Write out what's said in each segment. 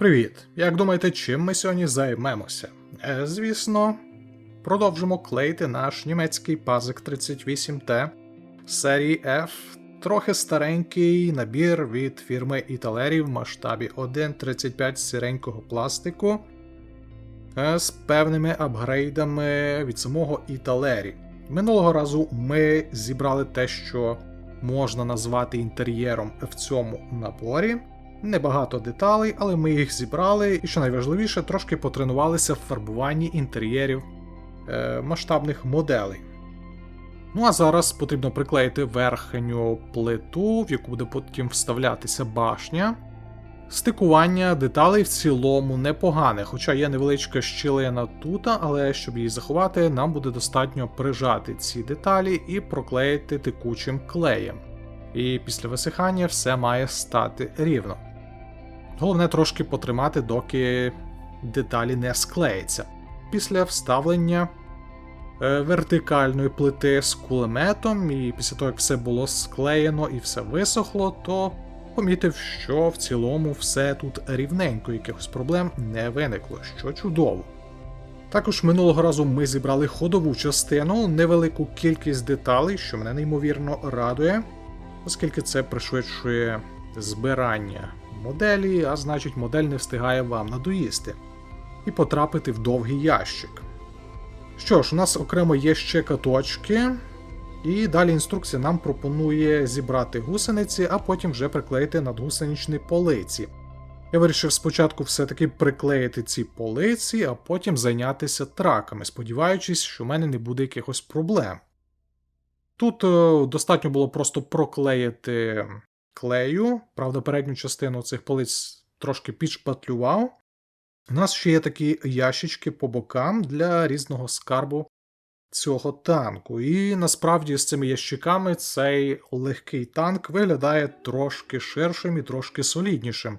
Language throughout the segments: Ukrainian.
Привіт! Як думаєте, чим ми сьогодні займемося? Е, звісно, продовжимо клеїти наш німецький пазик 38T серії F, трохи старенький набір від фірми Італері в масштабі 1.35 сиренького пластику е, з певними апгрейдами від самого Італері. Минулого разу ми зібрали те, що можна назвати інтер'єром в цьому наборі. Небагато деталей, але ми їх зібрали, і що найважливіше, трошки потренувалися в фарбуванні інтер'єрів е, масштабних моделей. Ну а зараз потрібно приклеїти верхню плиту, в яку буде потім вставлятися башня. Стикування деталей в цілому непогане, хоча є невеличка щілина тут, але щоб її заховати, нам буде достатньо прижати ці деталі і проклеїти текучим клеєм. І після висихання все має стати рівно. Головне трошки потримати, доки деталі не склеїться. Після вставлення е, вертикальної плити з кулеметом, і після того, як все було склеєно і все висохло, то помітив, що в цілому все тут рівненько, якихось проблем не виникло, що чудово. Також минулого разу ми зібрали ходову частину, невелику кількість деталей, що мене неймовірно радує, оскільки це пришвидшує збирання моделі, а значить модель не встигає вам надоїсти і потрапити в довгий ящик. Що ж, у нас окремо є ще каточки, і далі інструкція нам пропонує зібрати гусениці, а потім вже приклеїти надгусеничні полиці. Я вирішив спочатку все-таки приклеїти ці полиці, а потім зайнятися траками, сподіваючись, що в мене не буде якихось проблем. Тут е, достатньо було просто проклеїти клею. Правда, передню частину цих полиць трошки підшпатлював. У нас ще є такі ящички по бокам для різного скарбу цього танку. І насправді з цими ящиками цей легкий танк виглядає трошки ширшим і трошки соліднішим.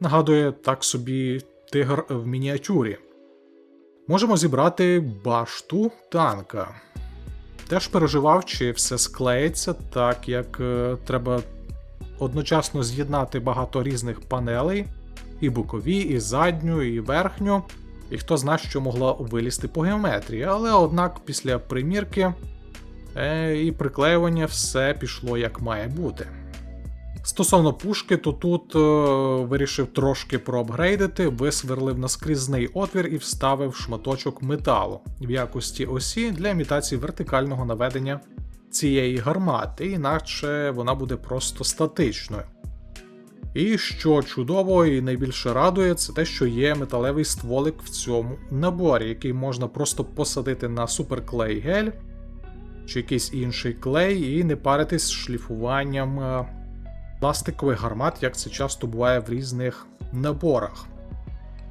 Нагадує так собі тигр в мініатюрі. Можемо зібрати башту танка. Теж переживав, чи все склеїться, так як е, треба одночасно з'єднати багато різних панелей, і бокові, і задню, і верхню, і хто зна, що могла вилізти по геометрії. Але однак після примірки е, і приклеювання все пішло як має бути. Стосовно пушки, то тут е, вирішив трошки проапгрейдити, висверлив наскрізний отвір і вставив шматочок металу в якості осі для імітації вертикального наведення цієї гармати, іначе вона буде просто статичною. І що чудово і найбільше радує, це те, що є металевий стволик в цьому наборі, який можна просто посадити на суперклей гель чи якийсь інший клей, і не паритись з шліфуванням е, пластикових гармат, як це часто буває в різних наборах.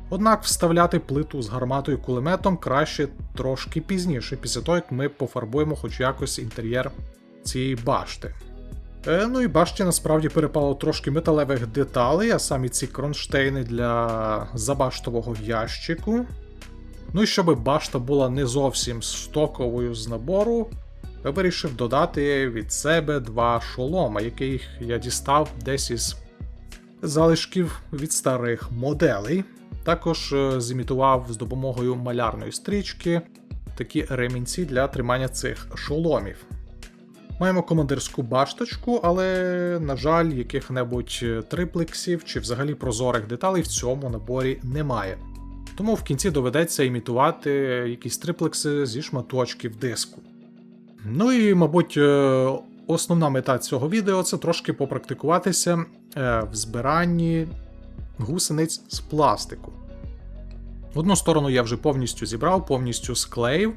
Однак вставляти плиту з гарматою кулеметом краще трошки пізніше, після того як ми пофарбуємо хоч якось інтер'єр цієї башти. Е, ну і башті насправді перепало трошки металевих деталей, а самі ці кронштейни для забаштового ящику. Ну і щоб башта була не зовсім стоковою з набору, я вирішив додати від себе два шолома, яких я дістав десь із залишків від старих моделей. Також е, зімітував з допомогою малярної стрічки такі ремінці для тримання цих шоломів. Маємо командирську башточку, але, на жаль, яких-небудь триплексів чи взагалі прозорих деталей в цьому наборі немає. Тому в кінці доведеться імітувати якісь триплекси зі шматочків диску. Ну і, мабуть, е, основна мета цього відео це трошки попрактикуватися е, в збиранні гусениць з пластику. Одну сторону я вже повністю зібрав, повністю склеїв.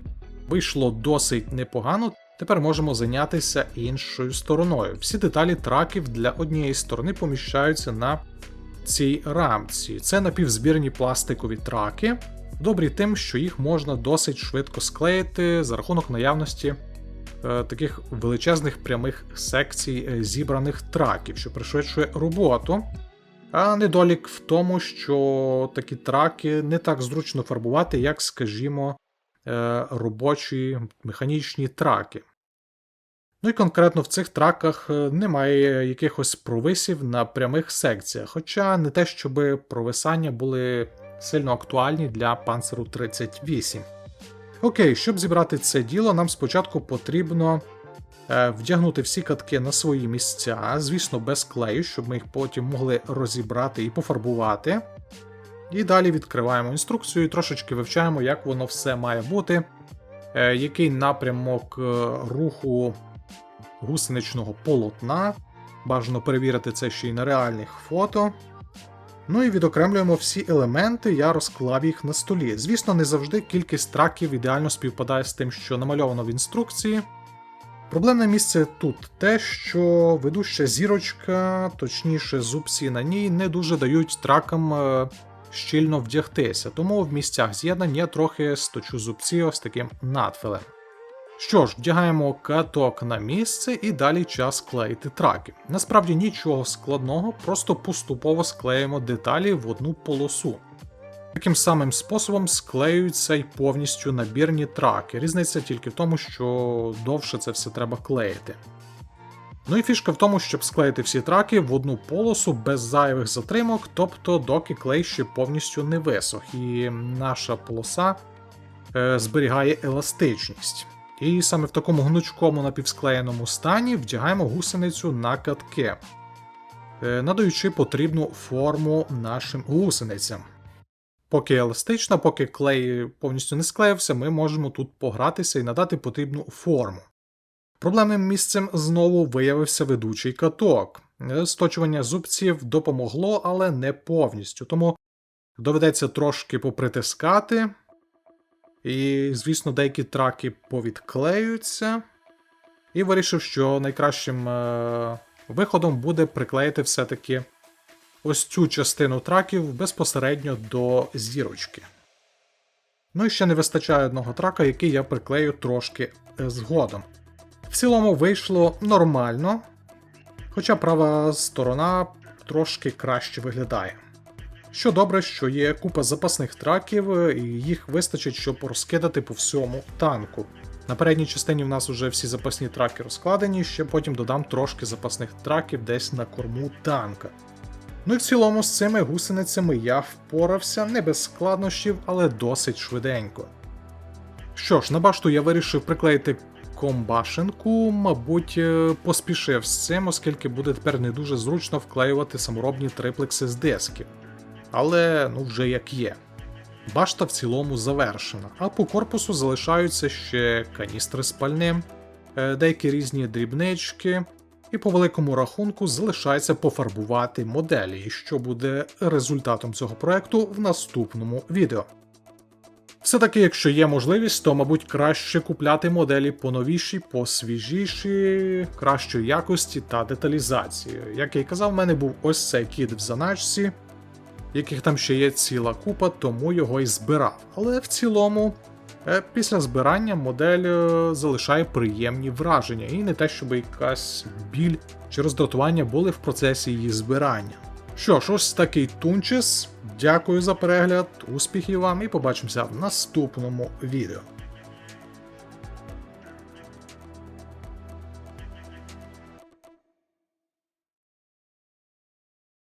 Вийшло досить непогано. Тепер можемо зайнятися іншою стороною. Всі деталі траків для однієї сторони поміщаються на цій рамці. Це напівзбірні пластикові траки, добрі тим, що їх можна досить швидко склеїти за рахунок наявності е, таких величезних прямих секцій е, зібраних траків, що пришвидшує роботу. А недолік в тому, що такі траки не так зручно фарбувати, як, скажімо, е, робочі механічні траки. Ну і конкретно в цих траках е, немає якихось провисів на прямих секціях, хоча не те, щоб провисання були сильно актуальні для панцеру 38. Окей, щоб зібрати це діло, нам спочатку потрібно вдягнути всі катки на свої місця, звісно, без клею, щоб ми їх потім могли розібрати і пофарбувати. І далі відкриваємо інструкцію і трошечки вивчаємо, як воно все має бути, е, який напрямок е, руху гусеничного полотна. Бажано перевірити це ще й на реальних фото. Ну і відокремлюємо всі елементи, я розклав їх на столі. Звісно, не завжди кількість траків ідеально співпадає з тим, що намальовано в інструкції. Проблемне місце тут те, що ведуща зірочка, точніше, зубці на ній, не дуже дають тракам е, щільно вдягтися, тому в місцях з'єднань я трохи сточу зубці ось таким надфилем. Що ж, вдягаємо каток на місце і далі час клеїти траки. Насправді нічого складного, просто поступово склеїмо деталі в одну полосу. Таким самим способом склеюються й повністю набірні траки. Різниця тільки в тому, що довше це все треба клеїти. Ну і фішка в тому, щоб склеїти всі траки в одну полосу без зайвих затримок, тобто доки клей ще повністю не висох, і наша полоса е, зберігає еластичність. І саме в такому гнучкому напівсклеєному стані вдягаємо гусеницю на катки, е, надаючи потрібну форму нашим гусеницям. Поки еластично, поки клей повністю не склеївся, ми можемо тут погратися і надати потрібну форму. Проблемним місцем знову виявився ведучий каток. Е, Сточування зубців допомогло, але не повністю, тому доведеться трошки попритискати. І, звісно, деякі траки повідклеюються. І вирішив, що найкращим е- виходом буде приклеїти все-таки ось цю частину траків безпосередньо до зірочки. Ну і ще не вистачає одного трака, який я приклею трошки е, згодом. В цілому вийшло нормально, хоча права сторона трошки краще виглядає. Що добре, що є купа запасних траків, е, і їх вистачить, щоб розкидати по всьому танку. На передній частині в нас вже всі запасні траки розкладені, ще потім додам трошки запасних траків десь на корму танка. Ну і в цілому з цими гусеницями я впорався не без складнощів, але досить швиденько. Що ж, на башту я вирішив приклеїти комбашенку, мабуть, е, поспішив з цим, оскільки буде тепер не дуже зручно вклеювати саморобні триплекси з дисків. Але ну вже як є. Башта в цілому завершена, а по корпусу залишаються ще каністри з пальним, е, деякі різні дрібнички, і по великому рахунку залишається пофарбувати моделі, і що буде результатом цього проекту в наступному відео. Все-таки, якщо є можливість, то, мабуть, краще купляти моделі поновіші, посвіжіші, кращої якості та деталізації. Як я й казав, в мене був ось цей кіт в заначці, яких там ще є ціла купа, тому його й збирав. Але в цілому, після збирання модель е, залишає приємні враження, і не те, щоб якась біль чи роздратування були в процесі її збирання. Що ж, ось такий тунчес. Дякую за перегляд, успіхів вам і побачимося в наступному відео.